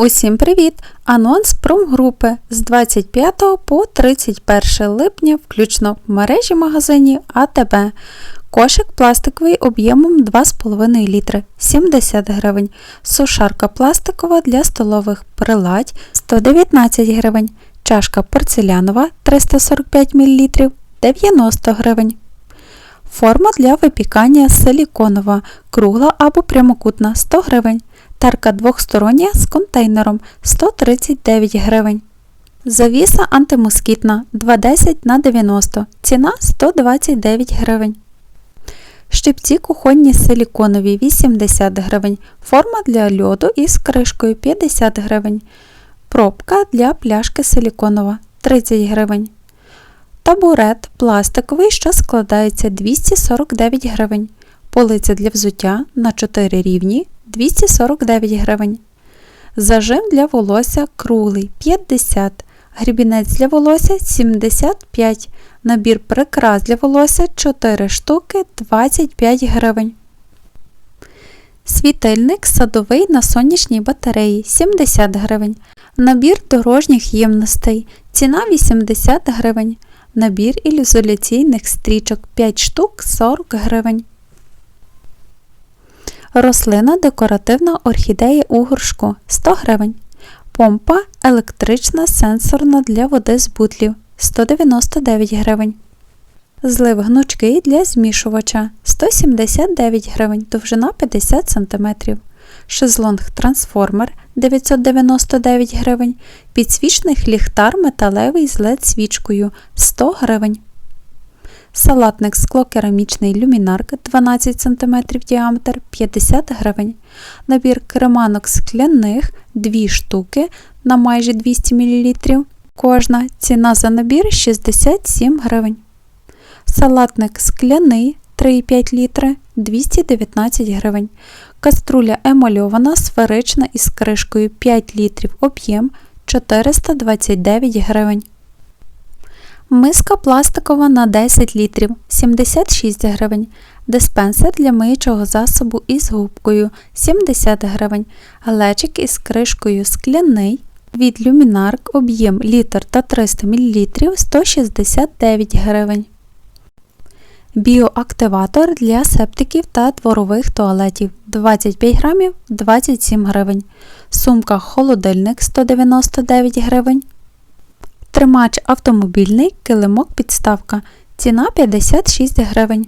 Усім привіт! Анонс промгрупи з 25 по 31 липня, включно в мережі магазині АТБ. Кошик пластиковий об'ємом 2,5 літри 70 гривень. Сушарка пластикова для столових приладь 119 гривень. Чашка порцелянова 345 мл 90 гривень. Форма для випікання силіконова, кругла або прямокутна 100 гривень. Тарка двохстороння з контейнером 139 гривень. Завіса антимоскітна 210 на 90 ціна 129 гривень. Щипці кухонні силіконові 80 гривень. Форма для льоду із кришкою 50 гривень. Пробка для пляшки силіконова 30 гривень. Табурет пластиковий, що складається 249 гривень. Полиця для взуття на 4 рівні 249 гривень. Зажим для волосся круглий 50 Грібінець для волосся 75 Набір прикрас для волосся 4 штуки 25 гривень. Світильник садовий на сонячній батареї 70 гривень. Набір дорожніх ємностей. Ціна 80 гривень. Набір ізоляційних стрічок 5 штук 40 гривень. Рослина декоративна орхідея у горшку 100 гривень. Помпа електрична сенсорна для води з бутлів 199 гривень. Злив гнучкий для змішувача 179 гривень, довжина 50 см. Шезлонг трансформер 999 гривень. Підсвічник ліхтар металевий з LED свічкою 100 гривень. Салатник склокерамічний люмінарк 12 см діаметр 50 гривень. Набір креманок скляних 2 штуки на майже 200 мл. Кожна ціна за набір 67 гривень. Салатник скляний 3,5 літри 219 гривень. Каструля емальована сферична із кришкою 5 літрів об'єм 429 гривень. Миска пластикова на 10 літрів 76 гривень. Диспенсер для миючого засобу із губкою 70 гривень. Глечик із кришкою скляний. Від люмінарк об'єм літр та 300 мл 169 гривень. Біоактиватор для септиків та дворових туалетів 25 грамів 27 гривень. Сумка холодильник 199 гривень. Тримач автомобільний, килимок підставка. Ціна 56 гривень.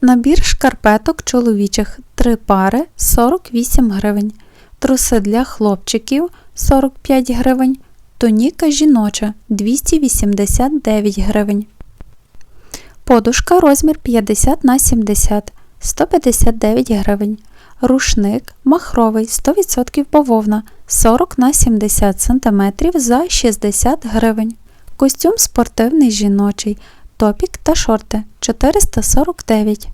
Набір шкарпеток чоловічих 3 пари 48 гривень. Труси для хлопчиків 45 гривень. Тоніка жіноча 289 гривень. Подушка розмір 50 на 70 159 гривень. Рушник махровий 100% бавовна 40 на 70 см за 60 гривень. Костюм спортивний жіночий, топік та шорти 449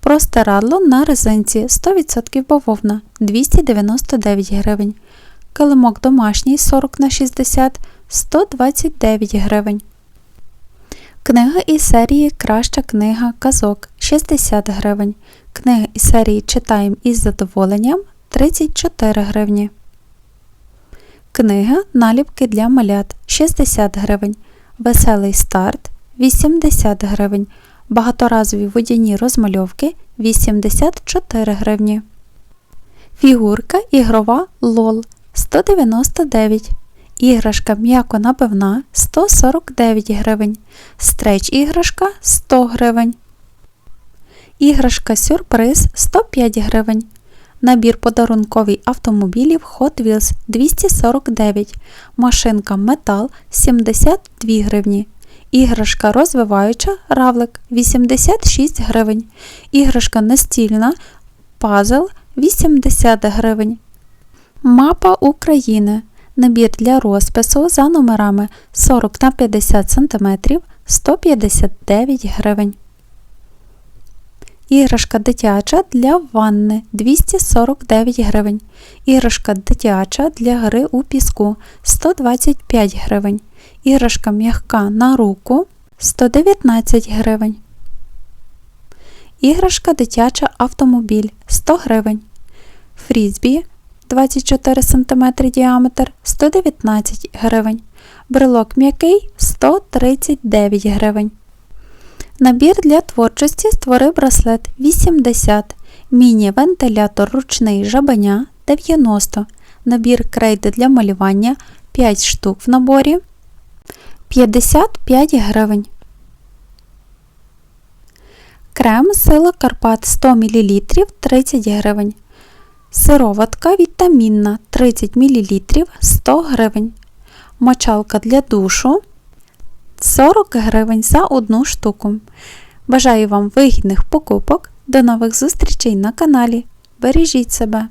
Простирадло на резинці 100% бавовна 299 гривень. Килимок домашній 40 на 60 129 гривень. Книга із серії Краща книга казок 60 гривень. Книга із серії Читаємо із задоволенням 34 гривні. Книга Наліпки для малят 60 гривень. Веселий старт 80 гривень. Багаторазові водяні розмальовки 84 гривні. Фігурка ігрова лол 199 Іграшка м'яко набивна 149 гривень. Стреч іграшка 100 гривень. Іграшка сюрприз 105 гривень. Набір подарунковий автомобілів Hot Wheels 249 Машинка метал 72 гривні. Іграшка розвиваюча равлик 86 гривень. Іграшка настільна пазл 80 гривень. Мапа України. Набір для розпису за номерами 40 на 50 см 159 гривень. Іграшка дитяча для ванни 249 гривень. Іграшка дитяча для гри у піску 125 гривень. Іграшка м'ягка на руку 119 гривень. Іграшка дитяча автомобіль 100 гривень. Фрізбі 24 см діаметр 119 гривень. Брелок м'який 139 гривень. Набір для творчості створи браслет 80. Міні-вентилятор ручний жабеня 90. Набір крейди для малювання 5 штук в наборі 55 гривень. Крем сила Карпат 100 мл 30 гривень. Сироватка вітамінна 30 мл 100 гривень. Мочалка для душу 40 гривень за одну штуку. Бажаю вам вигідних покупок. До нових зустрічей на каналі. Бережіть себе!